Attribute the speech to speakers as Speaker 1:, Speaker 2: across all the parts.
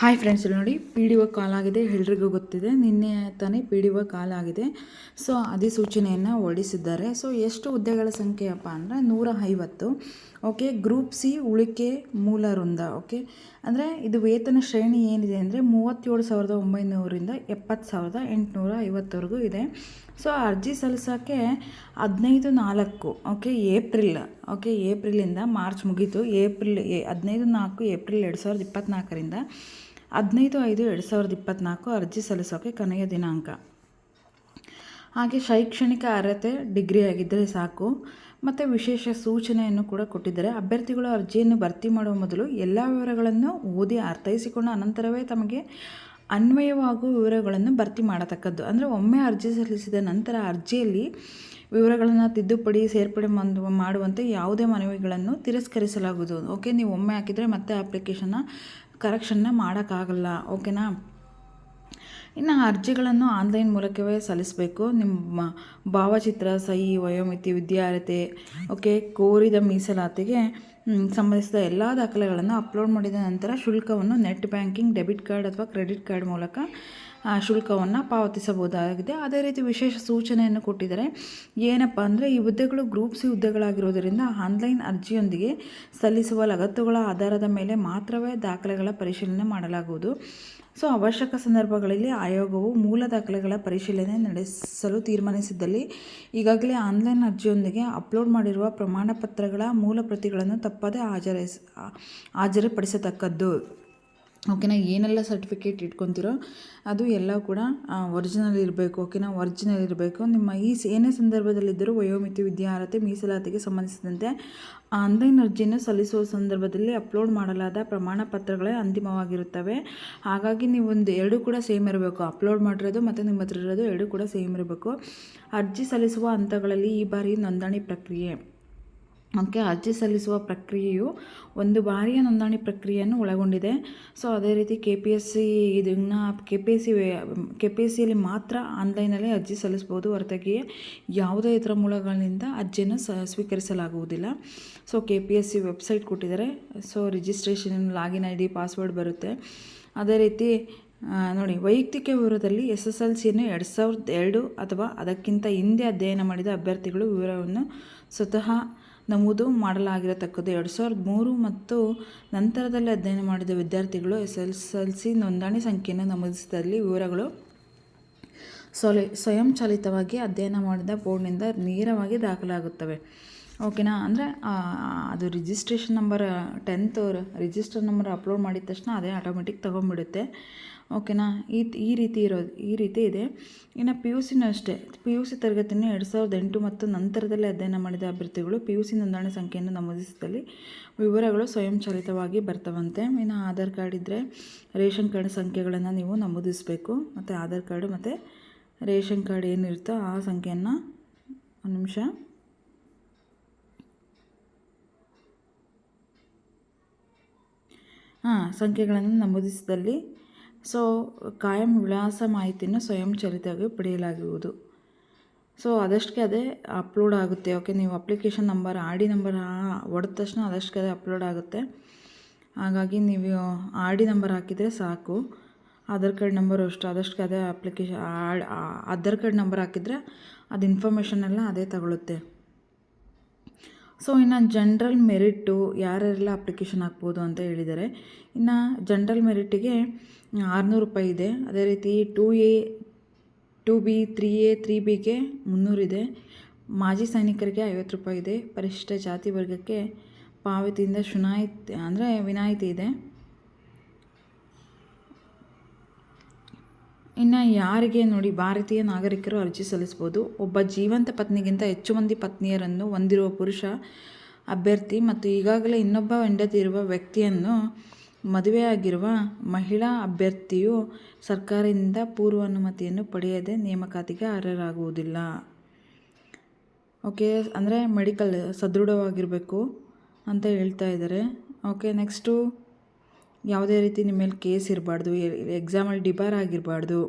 Speaker 1: Hi friends ಇಲ್ಲಿ ನೋಡಿ P D O call ಆಗಿದೆ, ಎಲ್ರಿಗೂ ಗೊತ್ತಿದೆ. ನಿನ್ನೆ ತಾನೇ ಪಿ ಡಿ ಒ ಕಾಲ್ ಆಗಿದೆ. ಸೊ ಅಧಿಸೂಚನೆಯನ್ನು ಹೊರಡಿಸಿದ್ದಾರೆ. ಸೊ ಎಷ್ಟು ಹುದ್ದೆಗಳ ಸಂಖ್ಯೆಯಪ್ಪ ಅಂದರೆ ನೂರ ಐವತ್ತು. ಓಕೆ ಗ್ರೂಪ್ ಸಿ ಉಳಿಕೆ ಮೂಲ ವೃಂದ. ಓಕೆ ಅಂದರೆ ಇದು ವೇತನ ಶ್ರೇಣಿ ಏನಿದೆ ಅಂದರೆ ಮೂವತ್ತೇಳು ಸಾವಿರದ ಒಂಬೈನೂರಿಂದ ಎಪ್ಪತ್ತು ಸಾವಿರದ ಎಂಟುನೂರ ಐವತ್ತವರೆಗೂ ಇದೆ. ಸೊ ಅರ್ಜಿ ಸಲ್ಲಿಸೋಕ್ಕೆ ಹದಿನೈದು ನಾಲ್ಕು. ಓಕೆ ಏಪ್ರಿಲ್ ಓಕೆ ಏಪ್ರಿಲಿಂದ ಮಾರ್ಚ್ ಮುಗೀತು. ಏಪ್ರಿಲ್ ಹದಿನೈದು ನಾಲ್ಕು ಏಪ್ರಿಲ್ ಎರಡು ಸಾವಿರದ ಇಪ್ಪತ್ತ್ನಾಲ್ಕರಿಂದ ಹದಿನೈದು ಐದು ಎರಡು ಸಾವಿರದ ಇಪ್ಪತ್ತ್ನಾಲ್ಕು ಅರ್ಜಿ ಸಲ್ಲಿಸೋಕೆ ಕೊನೆಯ ದಿನಾಂಕ. ಹಾಗೆ ಶೈಕ್ಷಣಿಕ ಅರ್ಹತೆ ಡಿಗ್ರಿ ಆಗಿದ್ದರೆ ಸಾಕು. ಮತ್ತು ವಿಶೇಷ ಸೂಚನೆಯನ್ನು ಕೂಡ ಕೊಟ್ಟಿದ್ದಾರೆ. ಅಭ್ಯರ್ಥಿಗಳು ಅರ್ಜಿಯನ್ನು ಭರ್ತಿ ಮಾಡುವ ಮೊದಲು ಎಲ್ಲ ವಿವರಗಳನ್ನು ಓದಿ ಅರ್ಥೈಸಿಕೊಂಡ ಅನಂತರವೇ ತಮಗೆ ಅನ್ವಯವಾಗುವ ವಿವರಗಳನ್ನು ಭರ್ತಿ ಮಾಡತಕ್ಕದ್ದು. ಅಂದರೆ ಒಮ್ಮೆ ಅರ್ಜಿ ಸಲ್ಲಿಸಿದ ನಂತರ ಅರ್ಜಿಯಲ್ಲಿ ವಿವರಗಳನ್ನು ತಿದ್ದುಪಡಿ, ಸೇರ್ಪಡೆ ಮಾಡುವಂತೆ ಯಾವುದೇ ಮನವಿಗಳನ್ನು ತಿರಸ್ಕರಿಸಲಾಗುವುದು. ಓಕೆ, ನೀವು ಒಮ್ಮೆ ಹಾಕಿದರೆ ಮತ್ತೆ ಅಪ್ಲಿಕೇಶನ್ನ ಕರೆಕ್ಷನ್ನ ಮಾಡೋಕ್ಕಾಗಲ್ಲ ಓಕೆನಾ ಇನ್ನು ಅರ್ಜಿಗಳನ್ನು ಆನ್ಲೈನ್ ಮೂಲಕವೇ ಸಲ್ಲಿಸಬೇಕು. ನಿಮ್ಮ ಭಾವಚಿತ್ರ, ಸಹಿ, ವಯೋಮಿತಿ, ವಿದ್ಯಾರ್ಹತೆ ಓಕೆ ಕೋರಿದ ಮೀಸಲಾತಿಗೆ ಸಂಬಂಧಿಸಿದ ಎಲ್ಲ ದಾಖಲೆಗಳನ್ನು ಅಪ್ಲೋಡ್ ಮಾಡಿದ ನಂತರ ಶುಲ್ಕವನ್ನು ನೆಟ್ ಬ್ಯಾಂಕಿಂಗ್ ಡೆಬಿಟ್ ಕಾರ್ಡ್ ಅಥವಾ ಕ್ರೆಡಿಟ್ ಕಾರ್ಡ್ ಮೂಲಕ ಶುಲ್ಕವನ್ನು ಪಾವತಿಸಬಹುದಾಗಿದೆ. ಅದೇ ರೀತಿ ವಿಶೇಷ ಸೂಚನೆಯನ್ನು ಕೊಟ್ಟಿದ್ದಾರೆ. ಏನಪ್ಪ ಅಂದರೆ, ಈ ಹುದ್ದೆಗಳು ಗ್ರೂಪ್ ಸಿ ಹುದ್ದೆಗಳಾಗಿರೋದರಿಂದ ಆನ್ಲೈನ್ ಅರ್ಜಿಯೊಂದಿಗೆ ಸಲ್ಲಿಸುವ ಲಗತ್ತುಗಳ ಆಧಾರದ ಮೇಲೆ ಮಾತ್ರವೇ ದಾಖಲೆಗಳ ಪರಿಶೀಲನೆ ಮಾಡಲಾಗುವುದು. ಸೊ, ಅವಶ್ಯಕ ಸಂದರ್ಭಗಳಲ್ಲಿ ಆಯೋಗವು ಮೂಲ ದಾಖಲೆಗಳ ಪರಿಶೀಲನೆ ನಡೆಸಲು ತೀರ್ಮಾನಿಸಿದ್ದಲ್ಲಿ ಈಗಾಗಲೇ ಆನ್ಲೈನ್ ಅರ್ಜಿಯೊಂದಿಗೆ ಅಪ್ಲೋಡ್ ಮಾಡಿರುವ ಪ್ರಮಾಣ ಪತ್ರಗಳ ಮೂಲ ಪ್ರತಿಗಳನ್ನು ತಪ್ಪದೇ ಹಾಜರಿಸ, ಹಾಜರುಪಡಿಸತಕ್ಕದ್ದು. ಓಕೆನಾ, ಏನೆಲ್ಲ ಸರ್ಟಿಫಿಕೇಟ್ ಇಟ್ಕೊತಿರೋ ಅದು ಎಲ್ಲ ಕೂಡ ಒರಿಜಿನಲ್ ಇರಬೇಕು, ಓಕೆನಾ? ಒರಿಜಿನಲ್ ಇರಬೇಕು. ನಿಮ್ಮ ಈ ಏನೇ ಸಂದರ್ಭದಲ್ಲಿದ್ದರೂ ವಯೋಮಿತಿ, ವಿದ್ಯಾರ್ಹತೆ, ಮೀಸಲಾತಿಗೆ ಸಂಬಂಧಿಸಿದಂತೆ ಆನ್ಲೈನ್ ಅರ್ಜಿಯನ್ನು ಸಲ್ಲಿಸುವ ಸಂದರ್ಭದಲ್ಲಿ ಅಪ್ಲೋಡ್ ಮಾಡಲಾದ ಪ್ರಮಾಣ ಪತ್ರಗಳೇ ಅಂತಿಮವಾಗಿರುತ್ತವೆ. ಹಾಗಾಗಿ ನೀವು ಒಂದು ಎರಡು ಕೂಡ ಸೇಮ್ ಇರಬೇಕು. ಅಪ್ಲೋಡ್ ಮಾಡಿರೋದು ಮತ್ತು ನಿಮ್ಮ ಹತ್ರ ಇರೋದು ಎರಡು ಕೂಡ ಸೇಮ್ ಇರಬೇಕು. ಅರ್ಜಿ ಸಲ್ಲಿಸುವ ಹಂತಗಳಲ್ಲಿ ಈ ಬಾರಿ ನೋಂದಣಿ ಪ್ರಕ್ರಿಯೆ. ಓಕೆ ಅರ್ಜಿ ಸಲ್ಲಿಸುವ ಪ್ರಕ್ರಿಯೆಯು ಒಂದು ಬಾರಿಯ ನೋಂದಣಿ ಪ್ರಕ್ರಿಯೆಯನ್ನು ಒಳಗೊಂಡಿದೆ. ಸೊ, ಅದೇ ರೀತಿ ಕೆ ಪಿ ಎಸ್ ಸಿ ಇದನ್ನು K P S C K P S ಸಿಯಲ್ಲಿ ಮಾತ್ರ ಆನ್ಲೈನಲ್ಲಿ ಅರ್ಜಿ ಸಲ್ಲಿಸ್ಬೋದು. ಹೊರತಾಗಿ ಯಾವುದೇ ಇತರ ಮೂಲಗಳಿಂದ ಅರ್ಜಿಯನ್ನು ಸ, ಸ್ವೀಕರಿಸಲಾಗುವುದಿಲ್ಲ. So K P S C website ಕೊಟ್ಟಿದ್ದಾರೆ. So registration login I D password ಬರುತ್ತೆ. ಅದೇ ರೀತಿ ನೋಡಿ, ವೈಯಕ್ತಿಕ ವಿವರದಲ್ಲಿ ಎಸ್ ಎಸ್ ಎಲ್ ಸಿಯನ್ನು ಎರಡು ಸಾವಿರದ ಎರಡು ಅಥವಾ ಅದಕ್ಕಿಂತ ಹಿಂದೆ ಅಧ್ಯಯನ ಮಾಡಿದ ಅಭ್ಯರ್ಥಿಗಳು ವಿವರವನ್ನು ಸ್ವತಃ ನಮೂದು ಮಾಡಲಾಗಿರತಕ್ಕದ್ದು. ಎರಡು ಸಾವಿರದ ಮೂರು ಮತ್ತು ನಂತರದಲ್ಲಿ ಅಧ್ಯಯನ ಮಾಡಿದ ವಿದ್ಯಾರ್ಥಿಗಳು ಎಸ್ ಎಲ್ ಎಲ್ ಸಿ ನೋಂದಣಿ ಸಂಖ್ಯೆಯನ್ನು ನಮೂದಿಸಿದಲ್ಲಿ ವಿವರಗಳು. ಸೊಲೆ, ಸ್ವಯಂಚಾಲಿತವಾಗಿ ಅಧ್ಯಯನ ಮಾಡಿದ ಬೋರ್ಡ್ನಿಂದ ನೇರವಾಗಿ ದಾಖಲಾಗುತ್ತವೆ. ಓಕೆನಾ? ಅಂದರೆ ಅದು registration number tenth register number upload ಮಾಡಿದ ತಕ್ಷಣ ಅದೇ ಆಟೋಮೆಟಿಕ್ ತೊಗೊಂಡ್ಬಿಡುತ್ತೆ. ಓಕೆನಾ? ಈ ಈ ರೀತಿ ಇರೋದು ಈ ರೀತಿ ಇದೆ. ಇನ್ನು ಪಿ ಯು ಸಿನೂ ಅಷ್ಟೇ. ಪಿ ಯು ಸಿ ತರಗತಿಯನ್ನು ಎರಡು ಸಾವಿರದ ಎಂಟು ಮತ್ತು ನಂತರದಲ್ಲಿ ಅಧ್ಯಯನ ಮಾಡಿದ ಅಭ್ಯರ್ಥಿಗಳು ಪಿ ಯು ಸಿ ನೋಂದಣಿ ಸಂಖ್ಯೆಯನ್ನು ನಮೂದಿಸಿದಲ್ಲಿ ವಿವರಗಳು ಸ್ವಯಂಚಾಲಿತವಾಗಿ ಬರ್ತವಂತೆ. ಇನ್ನು ಆಧಾರ್ ಕಾರ್ಡ್ ಇದ್ದರೆ ರೇಷನ್ ಕಾರ್ಡ್ ಸಂಖ್ಯೆಗಳನ್ನು ನೀವು ನಮೂದಿಸಬೇಕು. ಮತ್ತು ಆಧಾರ್ ಕಾರ್ಡು ಮತ್ತು ರೇಷನ್ ಕಾರ್ಡ್ ಏನಿರುತ್ತೋ ಆ ಸಂಖ್ಯೆಯನ್ನು, ಒಂದು ನಿಮಿಷ. ಹಾಂ, ಸಂಖ್ಯೆಗಳನ್ನು ನಮೂದಿಸಿದಲ್ಲಿ. ಸೊ ಕಾಯಂ ವಿಳಾಸ ಮಾಹಿತಿಯನ್ನು ಸ್ವಯಂಚಾಲಿತವಾಗಿ ಪಡೆಯಲಾಗುವುದು. ಸೊ ಅದಷ್ಟಕ್ಕೆ ಅದೇ ಅಪ್ಲೋಡ್ ಆಗುತ್ತೆ. ಓಕೆ ನೀವು application number R D number ಹೊಡೆದ ತಕ್ಷಣ ಅದಷ್ಟಕ್ಕೆ ಅದೇ ಅಪ್ಲೋಡ್ ಆಗುತ್ತೆ. ಹಾಗಾಗಿ ನೀವು ಆರ್ ಡಿ ನಂಬರ್ ಹಾಕಿದರೆ ಸಾಕು. ಆಧಾರ್ ಕಾರ್ಡ್ ನಂಬರ್ ಅಷ್ಟು. ಅದಷ್ಟಕ್ಕೆ ಅದೇ ಅಪ್ಲಿಕೇಶನ್ ಆಧಾರ್ ಕಾರ್ಡ್ ನಂಬರ್ ಹಾಕಿದರೆ ಅದು ಇನ್ಫಾರ್ಮೇಷನ್ ಎಲ್ಲ ಅದೇ ತಗೊಳುತ್ತೆ. ಸೊ ಇನ್ನು ಜನ್ರಲ್ ಮೆರಿಟು ಯಾರ್ಯಾರೆಲ್ಲ ಅಪ್ಲಿಕೇಶನ್ ಹಾಕ್ಬೋದು ಅಂತ ಹೇಳಿದ್ದಾರೆ ಇನ್ನು ಜನ್ರಲ್ ಮೆರಿಟಿಗೆ ಆರುನೂರು ರೂಪಾಯಿ ಇದೆ. ಅದೇ ರೀತಿ two A two B three A three ಬಿಗೆ ಮುನ್ನೂರಿದೆ ಮಾಜಿ ಸೈನಿಕರಿಗೆ ಐವತ್ತು ರೂಪಾಯಿ ಇದೆ. ಪರಿಶಿಷ್ಟ ಜಾತಿ ವರ್ಗಕ್ಕೆ ಪಾವತಿಯಿಂದ ಶುನಾಯಿತಿ, ಅಂದರೆ ವಿನಾಯಿತಿ ಇದೆ. ಇನ್ನು ಯಾರಿಗೆ ನೋಡಿ ಭಾರತೀಯ ನಾಗರಿಕರು ಅರ್ಜಿ ಸಲ್ಲಿಸ್ಬೋದು ಒಬ್ಬ ಜೀವಂತ ಪತ್ನಿಗಿಂತ ಹೆಚ್ಚು ಮಂದಿ ಪತ್ನಿಯರನ್ನು ಹೊಂದಿರುವ ಪುರುಷ ಅಭ್ಯರ್ಥಿ ಮತ್ತು ಈಗಾಗಲೇ ಇನ್ನೊಬ್ಬ ಹೆಂಡತಿ ಇರುವ ವ್ಯಕ್ತಿಯನ್ನು ಮದುವೆಯಾಗಿರುವ ಮಹಿಳಾ ಅಭ್ಯರ್ಥಿಯು ಸರ್ಕಾರದಿಂದ ಪೂರ್ವ ಅನುಮತಿಯನ್ನು ಪಡೆಯದೆ ನೇಮಕಾತಿಗೆ ಅರ್ಹರಾಗುವುದಿಲ್ಲ. ಓಕೆ, ಅಂದರೆ ಮೆಡಿಕಲ್ ಸದೃಢವಾಗಿರಬೇಕು ಅಂತ ಹೇಳ್ತಾ ಇದ್ದಾರೆ. ಓಕೆ, ನೆಕ್ಸ್ಟು ಯಾವುದೇ ರೀತಿ ನಿಮ್ಮ ಮೇಲೆ ಕೇಸ್ ಇರಬಾರ್ದು ಎಕ್ಸಾಮಲ್ಲಿ ಡಿಬಾರ್ ಆಗಿರಬಾರ್ದು.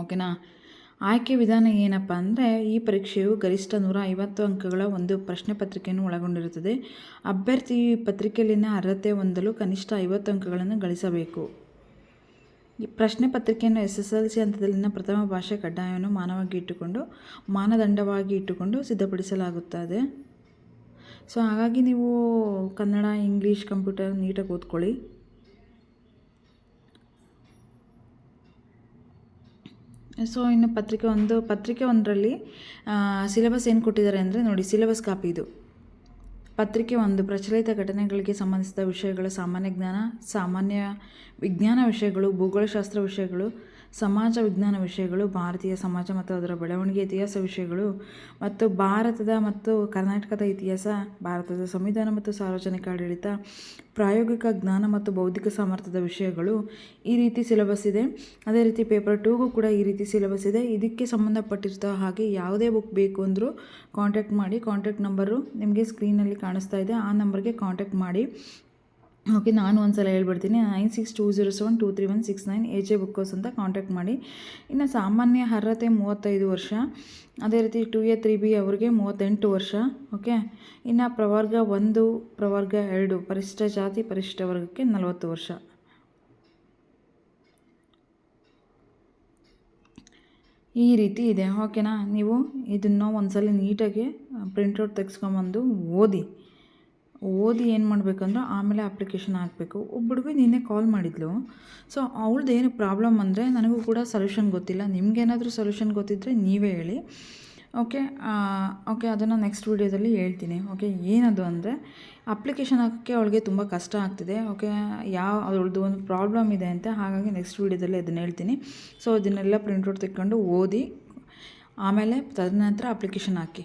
Speaker 1: ಓಕೆನಾ ಆಯ್ಕೆ ವಿಧಾನ ಏನಪ್ಪ ಅಂದರೆ, ಈ ಪರೀಕ್ಷೆಯು ಗರಿಷ್ಠ ನೂರ ಐವತ್ತು ಅಂಕಗಳ ಒಂದು ಪ್ರಶ್ನೆ ಪತ್ರಿಕೆಯನ್ನು ಒಳಗೊಂಡಿರುತ್ತದೆ. ಅಭ್ಯರ್ಥಿ ಪತ್ರಿಕೆಯಲ್ಲಿನ ಅರ್ಹತೆ ಹೊಂದಲು ಕನಿಷ್ಠ ಐವತ್ತು ಅಂಕಗಳನ್ನು ಗಳಿಸಬೇಕು. ಈ ಪ್ರಶ್ನೆ ಪತ್ರಿಕೆಯನ್ನು ಎಸ್ ಎಸ್ ಎಲ್ ಸಿ ಹಂತದಲ್ಲಿನ ಪ್ರಥಮ ಭಾಷೆ ಕಡ್ಡಾಯವನ್ನು ಮಾನವಾಗಿ ಇಟ್ಟುಕೊಂಡು, ಮಾನದಂಡವಾಗಿ ಇಟ್ಟುಕೊಂಡು ಸಿದ್ಧಪಡಿಸಲಾಗುತ್ತದೆ. ಸೊ ಹಾಗಾಗಿ ನೀವು ಕನ್ನಡ, ಇಂಗ್ಲೀಷ್, ಕಂಪ್ಯೂಟರ್ ನೀಟಾಗಿ ಓದ್ಕೊಳ್ಳಿ. ಸೊ ಇನ್ನು ಪತ್ರಿಕೆ ಒಂದು, ಪತ್ರಿಕೆ ಒಂದರಲ್ಲಿ ಸಿಲೆಬಸ್ ಏನು ಕೊಟ್ಟಿದ್ದಾರೆ ಅಂದರೆ ನೋಡಿ, ಸಿಲೆಬಸ್ ಕಾಪಿ ಇದು. ಪತ್ರಿಕೆ ಒಂದು, ಪ್ರಚಲಿತ ಘಟನೆಗಳಿಗೆ ಸಂಬಂಧಿಸಿದ ವಿಷಯಗಳು, ಸಾಮಾನ್ಯ ಜ್ಞಾನ, ಸಾಮಾನ್ಯ ವಿಜ್ಞಾನ ವಿಷಯಗಳು, ಭೂಗೋಳಶಾಸ್ತ್ರ ವಿಷಯಗಳು ಸಮಾಜ ವಿಜ್ಞಾನ ವಿಷಯಗಳು, ಭಾರತೀಯ ಸಮಾಜ ಮತ್ತು ಅದರ ಬೆಳವಣಿಗೆ ಇತಿಹಾಸ ವಿಷಯಗಳು ಮತ್ತು ಭಾರತದ ಮತ್ತು ಕರ್ನಾಟಕದ ಇತಿಹಾಸ, ಭಾರತದ ಸಂವಿಧಾನ ಮತ್ತು ಸಾರ್ವಜನಿಕ ಆಡಳಿತ, ಪ್ರಾಯೋಗಿಕ ಜ್ಞಾನ ಮತ್ತು ಬೌದ್ಧಿಕ ಸಾಮರ್ಥ್ಯದ ವಿಷಯಗಳು ಈ ರೀತಿ ಸಿಲೆಬಸ್ ಇದೆ. ಅದೇ ರೀತಿ ಪೇಪರ್ ಟೂಗೂ ಕೂಡ ಈ ರೀತಿ ಸಿಲೆಬಸ್ ಇದೆ. ಇದಕ್ಕೆ ಸಂಬಂಧಪಟ್ಟಿರ್ತ ಹಾಗೆ ಯಾವುದೇ ಬುಕ್ ಬೇಕು ಅಂದರೂ ಕಾಂಟ್ಯಾಕ್ಟ್ ಮಾಡಿ. ಕಾಂಟ್ಯಾಕ್ಟ್ ನಂಬರು ನಿಮಗೆ ಸ್ಕ್ರೀನಲ್ಲಿ ಕಾಣಿಸ್ತಾ ಇದೆ. ಆ ನಂಬರ್ಗೆ ಕಾಂಟ್ಯಾಕ್ಟ್ ಮಾಡಿ. ಓಕೆ, ನಾನು ಒಂದು ಸಲ ಹೇಳ್ಬಿಡ್ತೀನಿ. Nine six two zero seven two three one six nine A J ಬುಕ್ಕೋಸ್ ಅಂತ ಕಾಂಟ್ಯಾಕ್ಟ್ ಮಾಡಿ. ಇನ್ನು ಸಾಮಾನ್ಯ ಅರ್ಹತೆ ಮೂವತ್ತೈದು ವರ್ಷ. ಅದೇ ರೀತಿ ಟು ಎ ತ್ರೀ ಬಿ ಅವರಿಗೆ ಮೂವತ್ತೆಂಟು ವರ್ಷ. ಓಕೆ, ಇನ್ನು ಪ್ರವರ್ಗ ಒಂದು, ಪ್ರವರ್ಗ ಎರಡು ಪರಿಶಿಷ್ಟ ಜಾತಿ ಪರಿಶಿಷ್ಟ ವರ್ಗಕ್ಕೆ ನಲವತ್ತು ವರ್ಷ. ಈ ರೀತಿ ಇದೆ. ಓಕೆನಾ? ನೀವು ಇದನ್ನು ಒಂದು ಸಲ ನೀಟಾಗಿ ಪ್ರಿಂಟೌಟ್ ತೆಗೆಸ್ಕೊಂಬಂದು ಓದಿ. ಓದಿ ಏನು ಮಾಡಬೇಕಂದ್ರೆ ಆಮೇಲೆ ಅಪ್ಲಿಕೇಶನ್ ಹಾಕಬೇಕು. ಒಬ್ಬ ಹುಡುಗಿ ನಿನ್ನೆ ಕಾಲ್ ಮಾಡಿದ್ಲು. ಸೊ ಅವಳದ್ದು ಏನು ಪ್ರಾಬ್ಲಮ್ ಅಂದರೆ ನನಗೂ ಕೂಡ ಸೊಲ್ಯೂಷನ್ ಗೊತ್ತಿಲ್ಲ. ನಿಮಗೇನಾದರೂ ಸೊಲ್ಯೂಷನ್ ಗೊತ್ತಿದ್ದರೆ ನೀವೇ ಹೇಳಿ. ಓಕೆ ಓಕೆ ಅದನ್ನು ನೆಕ್ಸ್ಟ್ ವೀಡಿಯೋದಲ್ಲಿ ಹೇಳ್ತೀನಿ. ಓಕೆ ಏನದು ಅಂದರೆ ಅಪ್ಲಿಕೇಶನ್ ಹಾಕೋಕ್ಕೆ ಅವಳಿಗೆ ತುಂಬ ಕಷ್ಟ ಆಗ್ತಿದೆ. ಓಕೆ ಯಾವ ಅವಳದ್ದು ಒಂದು ಪ್ರಾಬ್ಲಮ್ ಇದೆ ಅಂತ ಹಾಗಾಗಿ ನೆಕ್ಸ್ಟ್ ವೀಡಿಯೋದಲ್ಲಿ ಅದನ್ನು ಹೇಳ್ತೀನಿ. ಸೊ ಅದನ್ನೆಲ್ಲ ಪ್ರಿಂಟ್ಔಟ್ ತೆಕ್ಕೊಂಡು ಓದಿ, ಆಮೇಲೆ ತದನಂತರ ಅಪ್ಲಿಕೇಶನ್ ಹಾಕಿ.